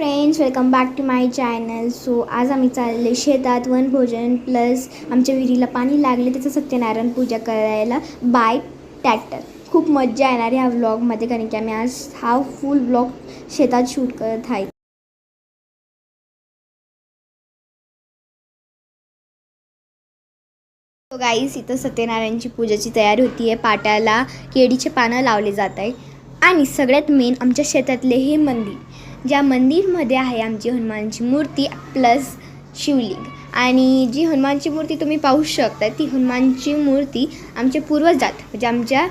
Friends welcome back to my channel so आज आम्ही चालले शेतात वनभोजन प्लस आमच्या विहिरीला पाणी लागले त्याचं सत्यनारायण पूजा करायला बाय टॅक्टर खूप मज्जा येणार ह्या व्लॉगमध्ये कारण की आम्ही आज हा फुल ब्लॉग शेतात शूट करत आहे. सो गाईस इथं सत्यनारायणची पूजेची तयारी होती आहे. पाट्याला केळीचे पानं लावले जात आहे आणि सगळ्यात मेन आमच्या शेतातले हे मंदिर. ज्या मंदिरमध्ये आहे आमची हनुमानची मूर्ती प्लस शिवलिंग. आणि जी हनुमानची मूर्ती तुम्ही पाहू शकता ती हनुमानची मूर्ती आमचे पूर्वजात म्हणजे आमच्या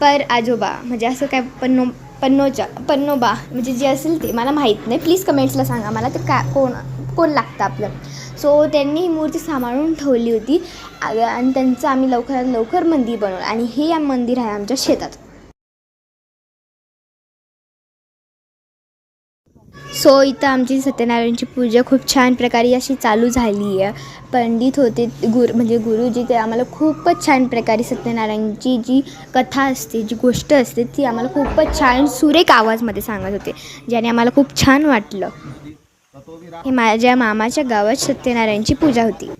पर आजोबा म्हणजे असं काय पन्नो पन्नोच्या पन्नोबा म्हणजे जे असेल ते मला माहीत नाही. प्लीज कमेंट्सला सांगा मला ते का कोण कोण लागतं आपलं? सो त्यांनी ही मूर्ती सांभाळून ठेवली होती. आणि त्यांचं आम्ही लवकरात लवकर मंदिर बनवलं. आणि हे या मंदिर आहे आमच्या शेतात. सो इथं आमची सत्यनारायणची पूजा खूप छान प्रकारे अशी चालू झाली आहे. पंडित होते गुरु म्हणजे गुरुजी ते आम्हाला खूपच छान प्रकारे सत्यनारायणची जी कथा असते जी गोष्ट असते ती आम्हाला खूपच छान सुरेख आवाजमध्ये सांगत होते ज्याने आम्हाला खूप छान वाटलं. हे माझ्या मामाच्या गावात सत्यनारायणची पूजा होती.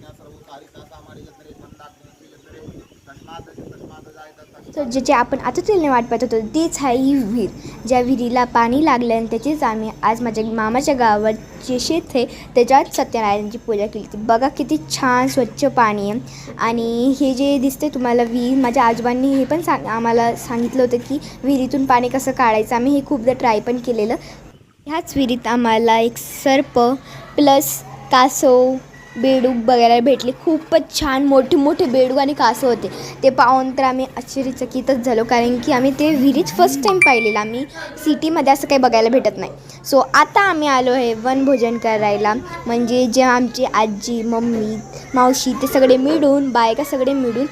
तर जे आपण आतुरतेने वाट पाहत होतो तेच आहे ही विहीर. ज्या विहिरीला पाणी लागलं आणि त्याचीच आम्ही आज माझ्या मामाच्या गावात जे शेत आहे त्याच्यात सत्यनारायणची पूजा केली होती. बघा किती छान स्वच्छ पाणी आहे. आणि हे जे दिसते तुम्हाला विहीर माझ्या आजोबांनी हे पण सांग आम्हाला सांगितलं होतं की विहिरीतून पाणी कसं काढायचं. आम्ही हे खूपदा ट्राय पण केलेलं. ह्याच विहिरीत आम्हाला एक सर्प प्लस कासव बेडूक बघायला भेटले. खूपच छान मोठे मोठे बेडूक आणि कासव होते. ते पाहून तर आम्ही आश्चर्यचकितच झालो कारण की आम्ही ते विहिरीत फर्स्ट टाईम पाहिलेलं. आम्ही सिटीमध्ये असं काही बघायला भेटत नाही. सो आता आम्ही आलो आहे वनभोजन करायला. म्हणजे जे आमची आजी मम्मी मावशी ते सगळे मिळून बायका सगळे मिळून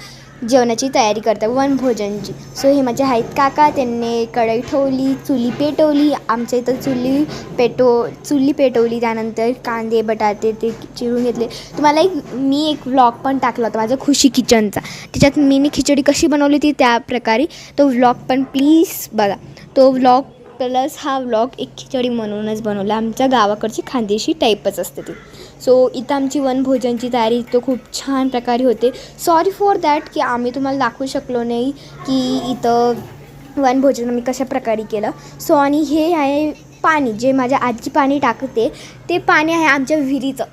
जेवणाची तयारी करतात. वनभोजनची सो हे माझे आहेत काका. त्यांनी कढई ठेवली चुली पेटवली. आमच्या इथं चुली पेटो चुली पेटवली. त्यानंतर कांदे बटाटे ते चिरून घेतले. तुम्हाला एक मी एक व्लॉग पण टाकला होता माझा खुशी किचनचा. त्याच्यात मी खिचडी कशी बनवली होती त्या प्रकारे. तो व्लॉग पण प्लीज बघा. तो व्लॉग प्लस हा व्लॉग एक खिचडी म्हणूनच बनवला. आमच्या गावाकडची खानदेशी टाईपच असते ती. सो इथं आमची वनभोजनची तयारी तो खूप छान प्रकारे होते. सॉरी फॉर दॅट की आम्ही तुम्हाला दाखवू शकलो नाही की इथं वनभोजन आम्ही कशा प्रकारे केलं. सो आणि हे आहे पाणी. जे माझ्या आजी पाणी टाकते ते पाणी आहे आमच्या विहिरीचं.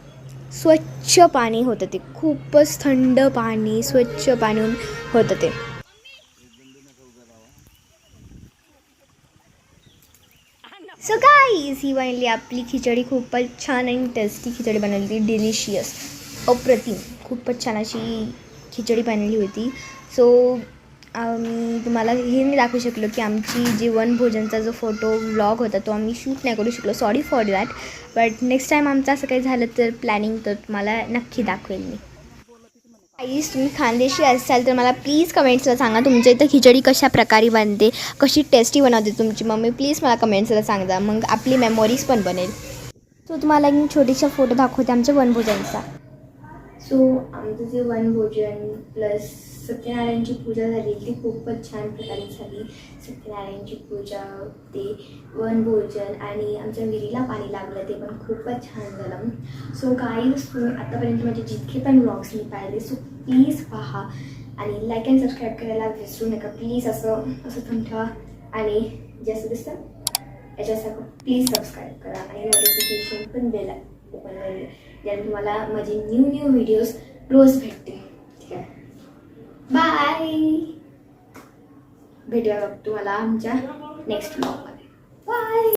स्वच्छ पाणी होतं ते. खूपच थंड पाणी स्वच्छ पाणी होतं ते. सो गाईज ही बनली आपली खिचडी खूपच छान आणि टेस्टी खिचडी बनवली होती. डिलिशियस अप्रतिम. खूपच छान अशी खिचडी बनवली होती. सो आम्ही तुम्हाला हे मी दाखवू शकलो की आमची जी वनभोजनचा जो फोटो व्लॉग होता तो आम्ही शूट नाही करू शकलो. Sorry for that but next time आमचं असं काही झालं तर प्लॅनिंग तर तुम्हाला नक्की दाखवेल मी. आईस तुम्ही खानदेशी असाल तर मला प्लीज कमेंट्सला सांगा. तुमच्या इथं खिचडी कशा प्रकारे बनते? कशी टेस्टी बनवते तुमची मम्मी? प्लीज मला कमेंट्सला सांगा. मग आपली मेमोरीज पण बनेल. सो तुम्हाला एक मी फोटो दाखवते आमच्या वनभोजनचा. सो आमचं जे वनभोजन प्लस सत्यनारायणची पूजा झाली ती खूपच छान प्रकारे झाली. सत्यनारायणची पूजा ते वनभोजन आणि आमच्या विहिरीला पाणी लागलं ते पण खूपच छान झालं. सो गाईज तुम्ही आतापर्यंत माझे जितके पण ब्लॉग्स मी पाहिले सो प्लीज पहा. आणि लाईक अँड सबस्क्राईब करायला विसरू नका. प्लीज असं असं तुमच्या ठेवा. आणि जे असं दिसतं याच्यासारखं प्लीज सबस्क्राईब करा. आणि नोटिफिकेशन पण बेल ओपन करेल ज्याने तुम्हाला माझे न्यू न्यू व्हिडिओज रोज भेटतील. ठीक आहे? बाय भेटूया बघ तुम्हाला आमच्या नेक्स्ट ब्लॉग